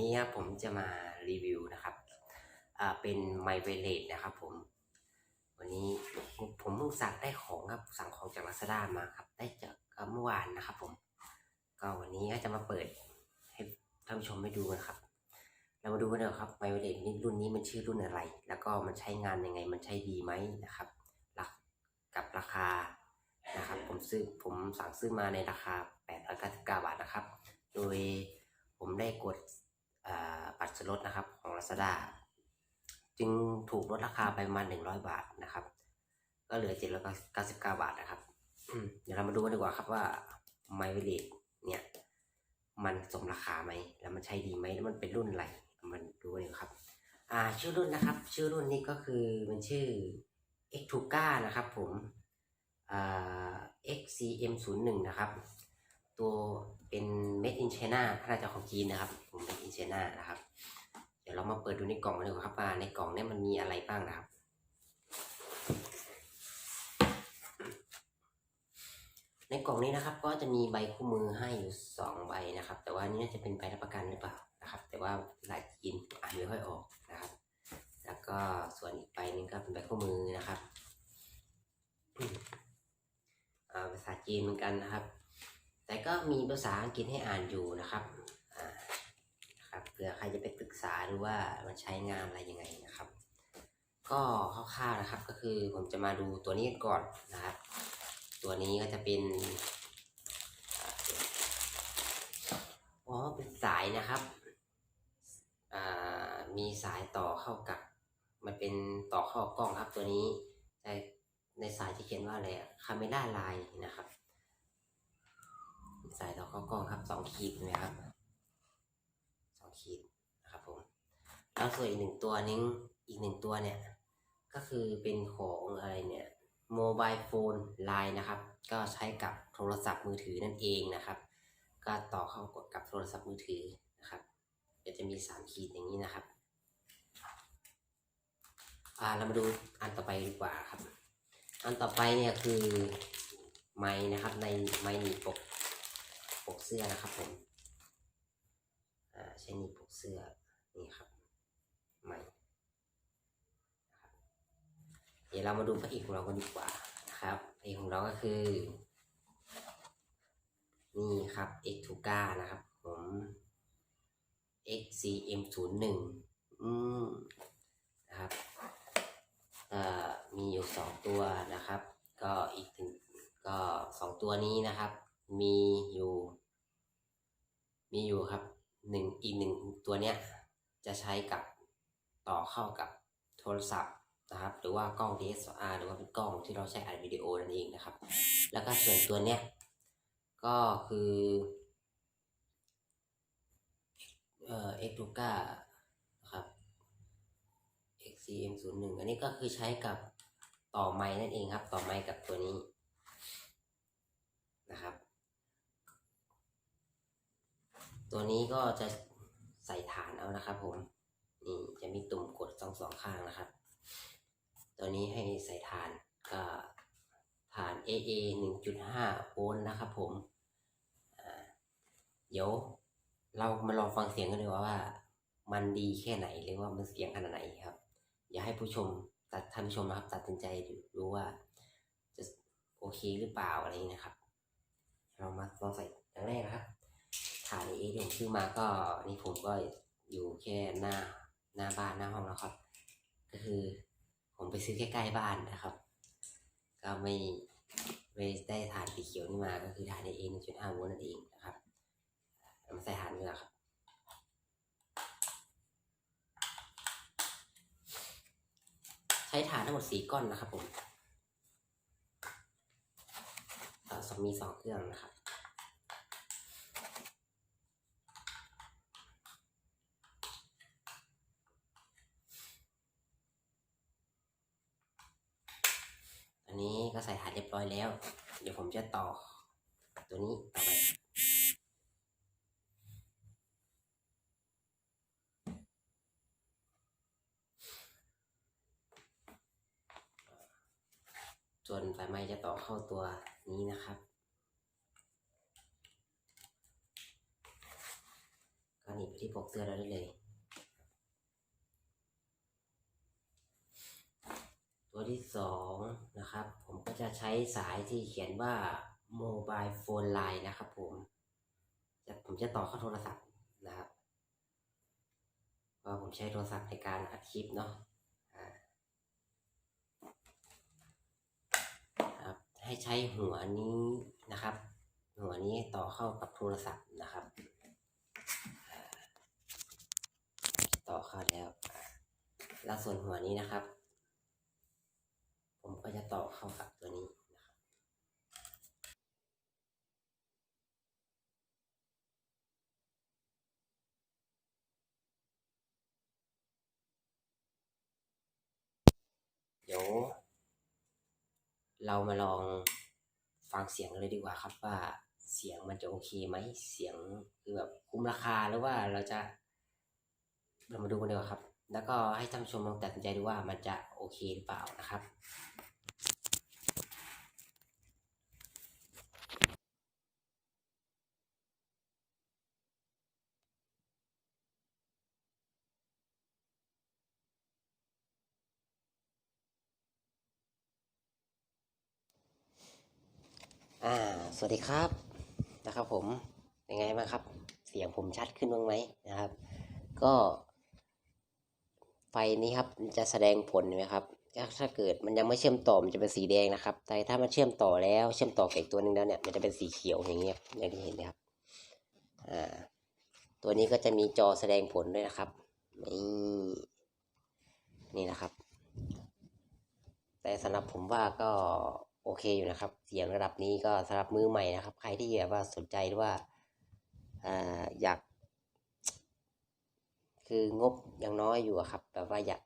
นี้ครับผมจะมารีวิวนะครับเป็นไมเวเลตนะครับผม วันนี้ผมเพิ่งสั่งได้ของครับ สั่งของจากลาซาด้ามาครับ ได้จากเมื่อวานนะครับผม ก็วันนี้ก็จะมาเปิดให้ท่านผู้ชมไปดูนะครับ เรามาดูกันเลยครับไมเวเลตนี่รุ่นนี้มันชื่อรุ่นอะไร แล้วก็มันใช้งานยังไง มันใช้ดีไหมนะครับราคกับราคานะครับ ผมซื้อผมสั่งซื้อมาในราคา899บาทนะครับ โดยผมได้กด ส่วนลดนะครับของ Lazada จึงถูกลดราคาไปประมาณ100 บาทนะครับ ก็เหลือ799 บาทนะครับเดี๋ยวเรามาดูกันดีกว่าครับว่า m y v a l e เนี่ย มันสมราคาไหม แล้วมันใช้ดีไหมแล้วมันเป็นรุ่นอะไรมันดูกันดีกว่าครับ อ่า ชื่อรุ่นนะครับ ชื่อรุ่นนี้ก็คือมันชื่อ x t u g a นะครับผม อ่า XCM01 นะครับ ตัวเป็น Made in China น่าจะของจีนนะครับผม Made in China นะครับ เดี๋ยวเรามาเปิดดูในกล่องกันดีกว่าครับว่าในกล่องเนี่ยมันมีอะไรบ้างนะครับ ในกล่องนี้นะครับ ก็จะมีใบคู่มือให้อยู่สองใบนะครับ แต่ว่านี่น่าจะเป็นใบรับประกันหรือเปล่านะครับ แต่ว่าลายจีนอ่านไม่ค่อยออกนะครับ แล้วก็ส่วนอีกใบหนึงก็เป็นใบคู่มือนะครับภาษาจีนเหมือนกันนะครับ ก็มีภาษาอังกฤษให้อ่านอยู่นะครับครับเผื่อใครจะไปปรึกษาหรือว่ามันใช้งานอะไรยังไงนะครับ ก็คร่าวๆนะครับก็คือผมจะมาดูตัวนี้ก่อนนะครับ ตัวนี้ก็จะเป็นอ๋อเป็นสายนะครับมีสายต่อเข้ากับมันเป็นต่อเข้ากล้องครับตัวนี้ในสายจะเขียนว่าอะไรอะคาเมล่าไลน์นะครับ สายต่อเข้ากล้องครับสองขีดนะครับสองขีดนะครับผมแล้วส่วนอีกหนึ่งตัวนึงอีกหนึ่งตัวเนี่ย ก็คือเป็นของอะไรเนี่ยโมบายโฟนไลน์นะครับ ก็ใช้กับโทรศัพท์มือถือนั่นเองนะครับ ก็ต่อเข้ากับโทรศัพท์มือถือนะครับเดี๋ยวจะมีสามขีดอย่างนี้นะครับอ่าเรามาดูอันต่อไปดีกว่าครับ อันต่อไปเนี่ยคือไม้นะครับในไม้หนีบปก กเสื้อนะครับผมอ่าใช้หนีบปกเสื้อนี่ครับไม้นะครับเดี๋ยวเรามาดูพระเอกของเรากันดีกว่านะครับพระเอกของเราก็คือ นี่ครับ x 2 9นะครับ ผม XCM01 อืมนะครับเอ่อมีอยู่สองตัวนะครับ ก็อีกถึงก็สองตัวนี้นะครับ มีอยู่ มีอยู่ครับหนึ่งอีกหนึ่งตัวเนี้ยจะใช้กับต่อเข้ากับโทรศัพท์นะครับ หรือว่ากล้อง DSLR หรือว่าเป็นกล้องที่เราใช้อัดวิดีโอนั่นเองนะครับ แล้วก็ส่วนตัวเนี้ยก็คือเอ่อ x 2 9นะครับ XCM 0 1 อันนี้ก็คือใช้กับต่อไม้นั่นเองครับ ต่อไม้กับตัวนี้นะครับ ตัวนี้ก็จะใส่ฐานเอานะครับ ผม นี่จะมีตุ่มกดสองสองข้างนะครับ ตัวนี้ให้ใส่ฐานก็ฐาน AA 1.5โวลต์นะครับ ผม เดี๋ยวเรามาลองฟังเสียงกันดีกว่าว่า มันดีแค่ไหนหรือว่ามันเสียงขนาดไหนครับ อย่าให้ผู้ชมตัดท่านผู้ชมนะครับ ตัดสินใจดูว่าจะโอเคหรือเปล่าอะไรนี้นะครับ เรามาลองใส่อย่างแรกนะครับ ฐานเอที่ผมซื้อมาก็นี่ผมก็อยู่แค่หน้าหน้าบ้านหน้าห้องแล้วครับ ก็คือผมไปซื้อใกล้ๆบ้านนะครับ ก็ไม่ไม่ได้ฐานสีเขียวนี่มาก็คือฐานเอหนึ่งจุดห้าโวลต์นั่นเองนะครับเอามาใส่ฐานนี่แหละครับใช้ฐานทั้งหมดสี่ก้อนนะครับผมเออสมีสองเครื่องนะครับ อันนี้ ก็ใส่ฐานเรียบร้อยแล้ว เดี๋ยวผมจะต่อ ตัวนี้ต่อไปส่วนไฟไหม้จะต่อเข้าตัวนี้นะครับก็หนีไปที่ปกเสื้อเราได้เลย ตัว ที่สองนะครับ ผมก็จะใช้สายที่เขียนว่า mobile phone line นะครับผมจะผมจะต่อเข้าโทรศัพท์นะครับเพราะผมใช้โทรศัพท์ในการอัดคลิปเนาะครับให้ใช้หัวนี้นะครับ หัวนี้ต่อเข้ากับโทรศัพท์นะครับ ต่อเข้าแล้วแล้วส่วนหัวนี้นะครับ ก็จะต่อเข้ากับตัวนี้นะครับเดี๋ยว เรามาลองฟังเสียงกันเลยดีกว่าครับว่าเสียงมันจะโอเคไหมเสียงคือแบบคุ้มราคาหรือว่าเราจะ เรามาดูกันดีกว่าครับ แล้วก็ให้ท่านผู้ชมลองตัดสินใจดูว่ามันจะโอเคหรือเปล่านะครับ อ่า สวัสดีครับนะครับผม เป็นไงบ้างครับ เสียงผมชัดขึ้นบ้างไหมนะครับ ก็ ไฟนี้ครับจะแสดงผลไหมครับถ้าเกิดมันยังไม่เชื่อมต่อมันจะเป็นสีแดงนะครับ แต่ถ้ามันเชื่อมต่อแล้วเชื่อมต่อกับอีกตัวหนึ่งแล้วเนี่ยมันจะเป็นสีเขียวอย่างเงี้ยอย่างที่เห็นนะครับอ่าตัวนี้ก็จะมีจอแสดงผลด้วยนะครับนี่นี่นะครับ แต่สำหรับผมว่าก็ อเคอยู่นะครับ เสียงระดับนี้ก็สำหรับมือใหม่นะครับ ใครที่แบบว่าสนใจหรือว่าอยาก คืองบยังน้อยอยู่ครับแบบว่าอยาก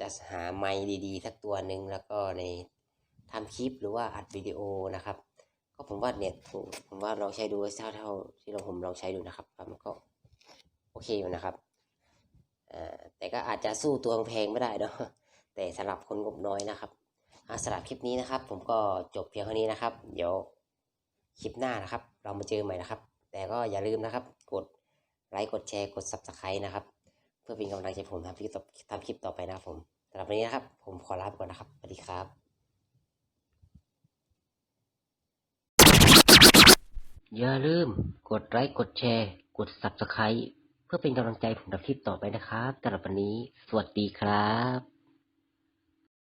จะหาไมค์ดีๆสักตัวหนึ่งแล้วก็ในทำคลิปหรือว่าอัดวิดีโอนะครับ ก็ผมว่าเนี่ยถูกผมว่าลองใช้ดูเท่าเท่าที่เราผมลองใช้ดูนะครับมันก็โอเคอยู่นะครับแต่ก็อาจจะสู้ตัวแพงไม่ได้เนาะแต่สำหรับคนงบน้อยนะครับ สำหรับคลิปนี้นะครับ ผมก็จบเพียงเท่านี้นะครับ เดี๋ยวคลิปหน้านะครับ เรามาเจอใหม่นะครับ แต่ก็อย่าลืมนะครับ กดไลค์กดแชร์กด subscribe นะครับ เพื่อเป็นกำลังใจผมทำคลิปต่อทำคลิปต่อไปนะครับผมสำหรับวันนี้นะครับ ผมขอลาไปก่อนนะครับสวัสดีครับ อย่าลืมกดไลค์กดแชร์ กด subscribe เพื่อเป็นกำลังใจผมทำคลิปต่อไปนะครับสำหรับวันนี้ สวัสดีครับ